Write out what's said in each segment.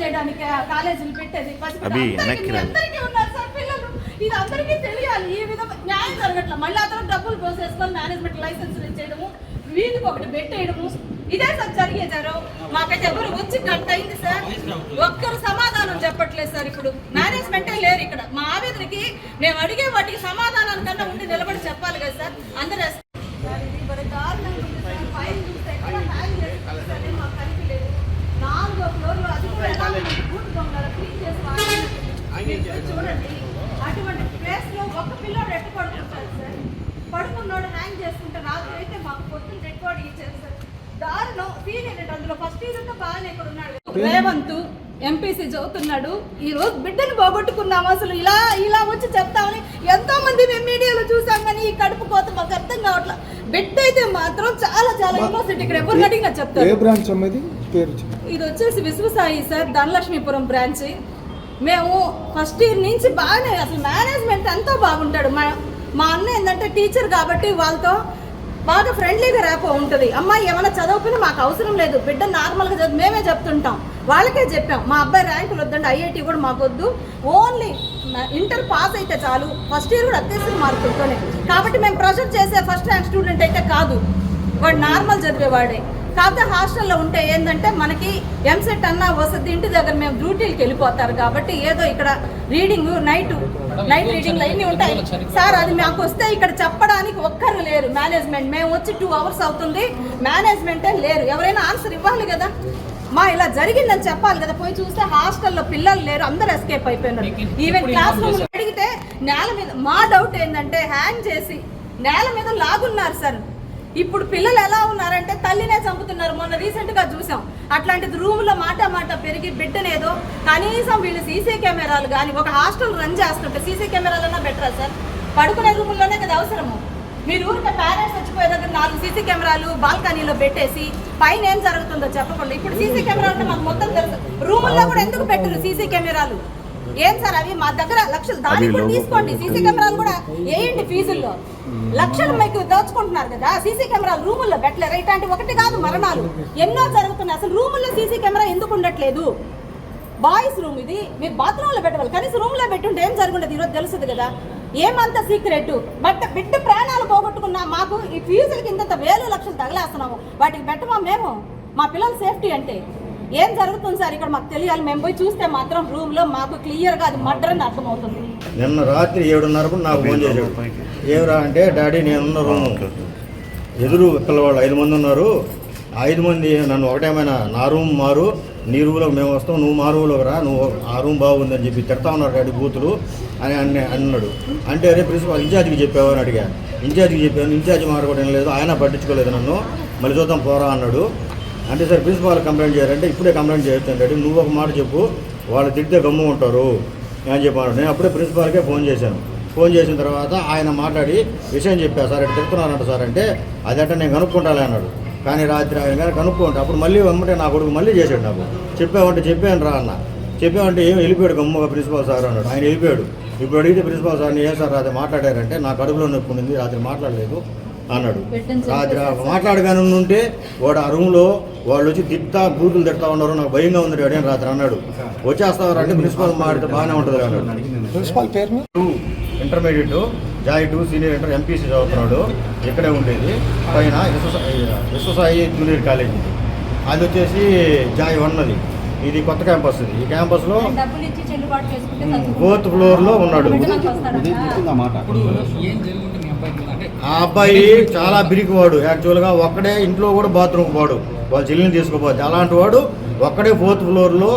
చేయడానికి ఆ కాలేజీలు పెట్టేది అందరికీ- వెనక్కి ఉన్నారు సార్ పిల్లలు. ఇది అందరికీ తెలియాలి. ఈ విధంగా న్యాయం జరగట్ల. మళ్ళీ అతను డబ్బులు పోసేసుకొని మేనేజ్మెంట్ లైసెన్స్ ఇచ్చేయడము వీధికి ఒకటి పెట్టేయడము ఇదే సార్ జరిగేదారు మాకైతే ఎవరు వచ్చి గంట అయింది సార్. ఒక్కరు సమాధానం చెప్పట్లేదు సార్ ఇప్పుడు. మేనేజ్మెంటే లేరు ఇక్కడ. మా ఆవేదనకి మేము అడిగే వాటికి సమాధానానికన్నా ఉండి నిలబడి చెప్పాలి కదా సార్. అందరూ సార్, ఇది మరి దారుణంగా ఉంది సార్. పైన చూస్తే ఎక్కడ హ్యాంగ్ చేస్తుంది సార్, ఏం మాకు కనిపించలేదు. నాలుగో ఫ్లోర్లో అది కూడా ఎలా ఉంది? బూట్ దొంగలు క్లీన్ చేసి వాడేది. చూడండి అటువంటి ప్లేస్లో ఒక పిల్లోడు ఎట్టు పడుకుంటాడు సార్ పడుకున్నోడు హ్యాంగ్ చేసుకుంటే రాత్రి అయితే మాకు పొద్దున్న దారుణం ఏంటంటే అందులో ఫస్ట్ ఇయర్ ఇక్కడ ఉన్నాడు. రేవంత్ ఎంపీసీ చదువుతున్నాడు. ఈ రోజు బిడ్డను పోగొట్టుకున్నాము అసలు. ఇలా ఇలా వచ్చి చెప్తామని ఎంతో మంది మేము మీడియాలో చూసాం కానీ ఈ కడుపు కోత మాకు అర్థం కావట్లా. బిడ్డ అయితే మాత్రం చాలా చాలా యూనివర్సిటీ ఇక్కడ. ఎవరు అడిగినా చెప్తారు? బ్రాంచ్. ఇది వచ్చేసి విశ్వసాయి సార్ ధనలక్ష్మీపురం బ్రాంచ్. మేము ఫస్ట్ ఇయర్ నుంచి బాగానే అసలు మేనేజ్మెంట్ అంతా బాగుంటాడు. మా మా అన్న ఏంటంటే టీచర్ కాబట్టి వాళ్ళతో బాగా ఫ్రెండ్లీగా రేపో ఉంటుంది. అమ్మాయి ఏమైనా చదువుకుని మాకు అవసరం లేదు. బిడ్డ నార్మల్గా చదువు మేమే చెప్తుంటాం. వాళ్ళకే చెప్పాం. మా అబ్బాయి ర్యాంకులు వద్దండి ఐఐటి కూడా మాకు వద్దు. ఓన్లీ ఇంటర్ పాస్ అయితే చాలు. ఫస్ట్ ఇయర్ కూడా అత్యవసర మార్కులతోనే కాబట్టి మేము ప్రెషర్ చేసే ఫస్ట్ ర్యాంక్ స్టూడెంట్ అయితే కాదు. వాడు నార్మల్ చదివేవాడే. కాకపోతే హాస్టల్లో ఉంటే ఏంటంటే మనకి ఎంసెట్ అన్న వసతి ఇంటి దగ్గర మేము డ్యూటీలకు వెళ్ళిపోతారు కాబట్టి ఏదో ఇక్కడ రీడింగ్ నైట్ నైట్ రీడింగ్ అన్నీ ఉంటాయి. సార్ అది మాకు వస్తే ఇక్కడ చెప్పడానికి ఒక్కరు లేరు. మేనేజ్మెంట్ మేము వచ్చి టూ అవర్స్ అవుతుంది. మేనేజ్మెంటే లేరు. ఎవరైనా ఆన్సర్ ఇవ్వాలి కదా. మా ఇలా జరిగిందని చెప్పాలి కదా. పోయి చూస్తే హాస్టల్లో పిల్లలు లేరు. అందరు ఎస్కేప్ అయిపోయినారు. ఈవెన్ క్లాస్ రూమ్ అడిగితే నేల మీద మా డౌట్ ఏంటంటే హ్యాంగ్ చేసి నేల మీద లాగున్నారు సార్. ఇప్పుడు పిల్లలు ఎలా ఉన్నారంటే తల్లినే చంపుతున్నారు. మొన్న రీసెంట్గా చూసాం. అట్లాంటిది రూమ్లో మాట మాట పెరిగి బిడ్డనేదో కనీసం వీళ్ళు సీసీ కెమెరాలు కానీ ఒక హాస్టల్ రన్ చేస్తుంటే సీసీ కెమెరాలన్నా బెటరా సార్? పడుకునే రూముల్లోనే కదా అవసరము. మీరు ఊరికే పేరెంట్స్ వచ్చిపోయే దగ్గర నాలుగు సీసీ కెమెరాలు బాల్కనీలో పెట్టేసి పైన ఏం జరుగుతుందో చెప్పకుండా ఇప్పుడు సీసీ కెమెరాలు అంటే మాకు మొత్తం తెలుసు. రూముల్లో కూడా ఎందుకు పెట్టరు సీసీ కెమెరాలు? ఏం సార్ అవి? మా దగ్గర లక్షలు దానికి కూడా తీసుకోండి. సీసీ కెమెరాలు కూడా వేయండి ఫీజుల్లో. లక్షలు మీకు దోచుకుంటున్నారు కదా. సీసీ కెమెరాలు రూముల్లో పెట్టలేరు. ఇట్లాంటి ఒకటి కాదు మరణాలు. ఎన్నో జరుగుతున్నాయి. అసలు రూముల్లో సీసీ కెమెరా ఎందుకు ఉండట్లేదు? బాయ్స్ రూమ్ ఇది. మీరు బాత్రూమ్లో పెట్టవాలి. కనీసం రూమ్లో పెట్టుంటే ఏం జరుగుండదు? ఈరోజు తెలుస్తుంది కదా. ఏమంత సీక్రెట్? బట్ బిడ్డ ప్రాణాలు పోగొట్టుకున్నా మాకు ఈ ఫీజులకి ఇంత వేలు లక్షలు తగలేస్తున్నాము. వాటికి పెట్టమా మేము? మా పిల్లల సేఫ్టీ అంటే. ఏం జరుగుతుంది సార్? ఇక్కడ మాకు తెలియాలి. మేము పోయి చూస్తే మాత్రం రూమ్లో మాకు క్లియర్గా అది మర్డర్ అని అర్థమవుతుంది. నిన్న రాత్రి ఏడున్నరకు నాకు ఫోన్ చేశాడు. ఏమరా అంటే డాడీ నేనున్న రూము ఎదురు పిల్లవాళ్ళు ఐదు మంది ఉన్నారు. ఐదు మంది నన్ను ఒకటేమైనా నా రూమ్ మారు నీ రూమ్లోకి మేము వస్తాం నువ్వు మా రూమ్లోకి రా నువ్వు ఆ రూమ్ బాగుందని చెప్పి తిడతా ఉన్నారు డాడీ బూతులు అని అన్న అన్నాడు. అంటే అరే ప్రిన్సిపాల్ ఇన్ఛార్జికి చెప్పావు? అని అడిగా. ఇన్ఛార్జికి చెప్పాను ఇన్ఛార్జి మాట్లాడడం లేదు ఆయన పట్టించుకోలేదు నన్ను. మళ్ళీ చూద్దాం పోరా అన్నాడు. అంటే సార్ ప్రిన్సిపాల్ కంప్లైంట్ చేయాలంటే ఇప్పుడే కంప్లైంట్ డాడీ. నువ్వు ఒక మాట చెప్పు వాళ్ళు తిడితే గమ్ము ఉంటారు అని చెప్పాను. నేను అప్పుడే ప్రిన్సిపాల్కే ఫోన్ చేశాను. ఫోన్ చేసిన తర్వాత ఆయన మాట్లాడి విషయం చెప్పా. సార్ ఇటు తిడుతున్నారంట సార్ అంటే అదంటే నేను కనుక్కుంటాలే అన్నాడు. కానీ రాత్రి ఆయన కానీ కనుక్కుంటే అప్పుడు మళ్ళీ వెంబటే నా కొడుకు మళ్ళీ చేశాడు నాకు. చెప్పావంటే చెప్పాను రా అన్న. చెప్పావంటే ఏం వెళ్ళిపోయాడు గమ్ముగా ప్రిన్సిపాల్ సార్ అన్నాడు. ఆయన వెళ్ళిపోయాడు. ఇప్పుడు అడిగితే ప్రిన్సిపాల్ సార్ని ఏ సార్ రాత్రి మాట్లాడారంటే నా కడుపులో నొప్పి ఉంది రాత్రి మాట్లాడలేదు అన్నాడు. రాత్రి మాట్లాడగానే ఉంటే వాడు ఆ రూమ్లో వాళ్ళు వచ్చి తిట్టా బూతులు తిడతా ఉన్నారు నాకు భయంగా ఉంది డాడీ అని రాత్రి అన్నాడు. వచ్చేస్తావారు అంటే ప్రిన్సిపాల్ మాట్లాడితే బాగానే ఉంటుంది అన్నాడు. ప్రిన్సిపాల్ పేరు to intermediate joy to senior inter MPC చదువుతున్నాడు. ఇక్కడే ఉండేది. పైన విశ్వసాయి విశ్వసాయి జూనియర్ కాలేజ్. అది వచ్చేసి జాయ్ వన్ అది. ఇది కొత్త క్యాంపస్ ఇది. ఈ క్యాంపస్లో ఫోర్త్ ఫ్లోర్లో ఉన్నాడు. ఆ అబ్బాయి చాలా బిరికివాడు యాక్చువల్గా ఒక్కడే ఇంట్లో కూడా బాత్రూమ్ పోడు వాళ్ళ చెల్లిని తీసుకోపోతే అలాంటి వాడు ఒక్కడే ఫోర్త్ ఫ్లోర్లో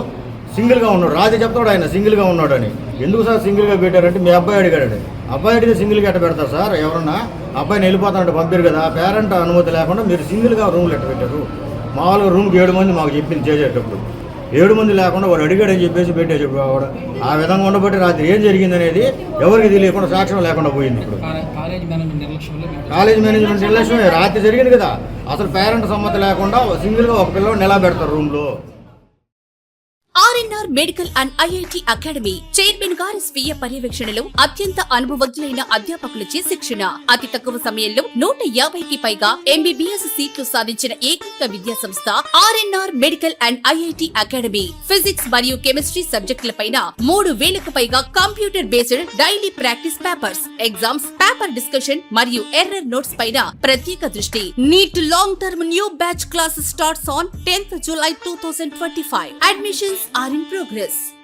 సింగిల్గా ఉన్నాడు. రాజు చెప్తాడు ఆయన సింగిల్గా ఉన్నాడు అని ఎందుకు సార్ సింగిల్గా పెట్టారంటే మీ అబ్బాయి అడిగాడు అబ్బాయి అడిగితే సింగిల్గా ఎట్ట పెడతారు సార్? ఎవరన్నా? అబ్బాయిని వెళ్ళిపోతానంటే పంపారు కదా పేరెంట్ అనుమతి లేకుండా మీరు సింగిల్గా రూమ్లు ఎట్ట పెట్టారు. మామూలుగా రూమ్కి ఏడు మంది మాకు చెప్పింది చేసేటప్పుడు. ఏడు మంది లేకుండా వాడు అడిగాడని చెప్పేసి పెట్టేసి వాడు. ఆ విధంగా ఉండబట్టి రాత్రి ఏం జరిగింది అనేది ఎవరికి తెలియకుండా సాక్ష్యం లేకుండా పోయింది ఇప్పుడు. కాలే- కాలేజ్ మేనేజ్మెంట్ నిర్లక్ష్యమే. రాత్రి జరిగింది కదా. అసలు పేరెంట్ సమ్మతి లేకుండా సింగిల్గా ఒక పిల్లవాడిని ఎలా పెడతారు రూమ్లో? RNR medical and IIT academy chairman గారి స్వీయ పర్యవేక్షణలో అత్యంత అనుభవజ్ఞులైన అధ్యాపకులచే శిక్షణ. అతి తక్కువ సమయంలో నూట యాభైకి పైగా ఎంబీబీఎస్ సీట్లు సాధించిన ఏకైక విద్యా సంస్థ RNR medical and IIT academy. Physics మరియు కెమిస్ట్రీ సబ్జెక్టులపైన మూడు వేలకు పైగా computer based daily practice papers exams paper discussion మరియు ఎర్రర్ నోట్స్ పైన ప్రత్యేక దృష్టి. NEET long term new batch classes starts on tenth July two thousand twenty five. Admissions are in progress.